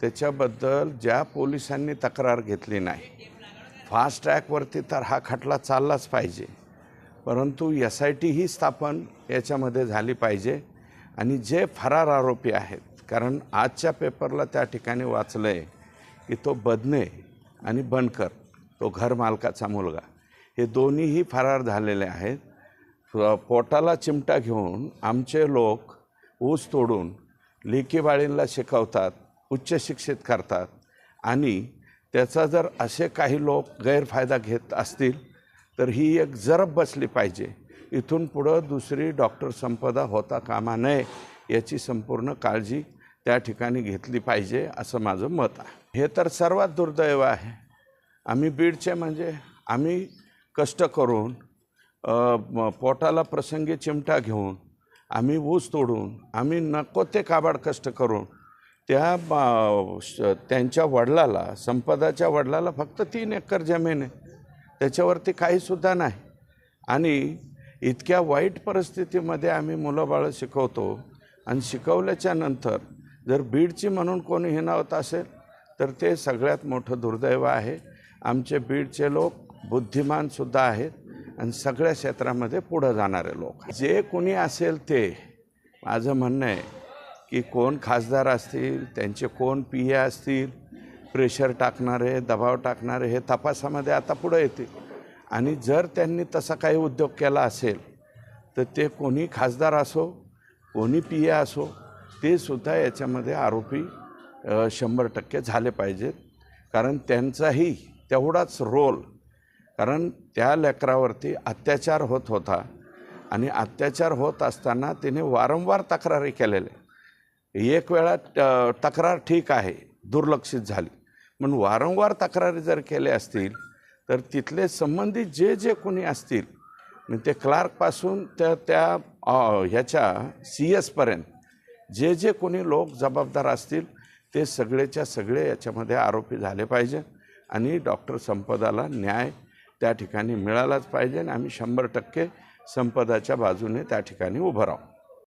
त्याच्याबद्दल ज्या पोलिसांनी तक्रार घेतली नाही फास्ट ट्रॅकवरती तर हा खटला चाललाच पाहिजे. परंतु एस आय टी ही स्थापन याच्यामध्ये झाली पाहिजे. आणि जे फरार आरोपी आहेत कारण आजच्या पेपरला त्या ठिकाणी वाचलं आहे की तो बदने आणि बनकर तो घरमालकाचा मुलगा हे दोन्हीही फरार झालेले आहेत. पोटाला चिमटा घेऊन आमचे लोक ऊस तोडून लिकीबाळींना शिकवतात उच्चशिक्षित करतात. आणि त्याचा जर असे काही लोक गैरफायदा घेत असतील तर ही एक जरब बसली पाहिजे. इथून पुढं दुसरी डॉक्टर संपदा होता कामा नये याची संपूर्ण काळजी त्या ठिकाणी घेतली पाहिजे असं माझं मत आहे. हे तर सर्वात दुर्दैव आहे. आम्ही बीडचे म्हणजे आम्ही कष्ट करून पोटाला प्रसंगी चिमटा घेऊन आम्ही ऊस तोडून आम्ही नको ते काबाड कष्ट करून त्या श- त्यांच्या वडिलाला संपदाच्या वडिलाला फक्त तीन एकर जमीन आहे. त्याच्यावरती काहीसुद्धा नाही. आणि इतक्या वाईट परिस्थितीमध्ये आम्ही मुलंबाळं शिकवतो. आणि शिकवल्याच्या नंतर जर बीडची म्हणून कोणी हिनावत असेल तर ते सगळ्यात मोठं दुर्दैव आहे. आमचे बीडचे लोक बुद्धिमानसुद्धा आहेत आणि सगळ्या क्षेत्रामध्ये पुढं जाणारे लोक जे कोणी असेल ते माझं म्हणणं आहे की कोण खासदार असतील त्यांचे कोण पी ए असतील प्रेशर टाकणारे दबाव टाकणारे हे तपासामध्ये आता पुढं येतील. आणि जर त्यांनी तसा काही उद्योग केला असेल तर ते कोणी खासदार असो कोणी पी ए असो ते सुद्धा याच्यामध्ये आरोपी शंभर टक्के झाले पाहिजेत. कारण त्यांचाही तेवढाच रोल कारण त्या लेकरावरती अत्याचार होत होता. आणि अत्याचार होत असताना तिने वारंवार तक्रारी केलेल्या एक वेळा तक्रार ठीक आहे दुर्लक्षित झाली. पण वारंवार तक्रारी जर केल्या असतील तर तिथले संबंधित जे जे कोणी असतील म्हणजे ते क्लार्कपासून त्या त्या ह्याच्या सी एसपर्यंत जे जे कोणी लोक जबाबदार असतील ते सगळेच्या सगळे याच्यामध्ये आरोपी झाले पाहिजे आणि डॉक्टर संपदाला न्याय त्या ठिकाणी मिळालाच पाहिजे आणि आम्ही शंभर टक्के संपदाच्या बाजूने त्या ठिकाणी उभं राहू.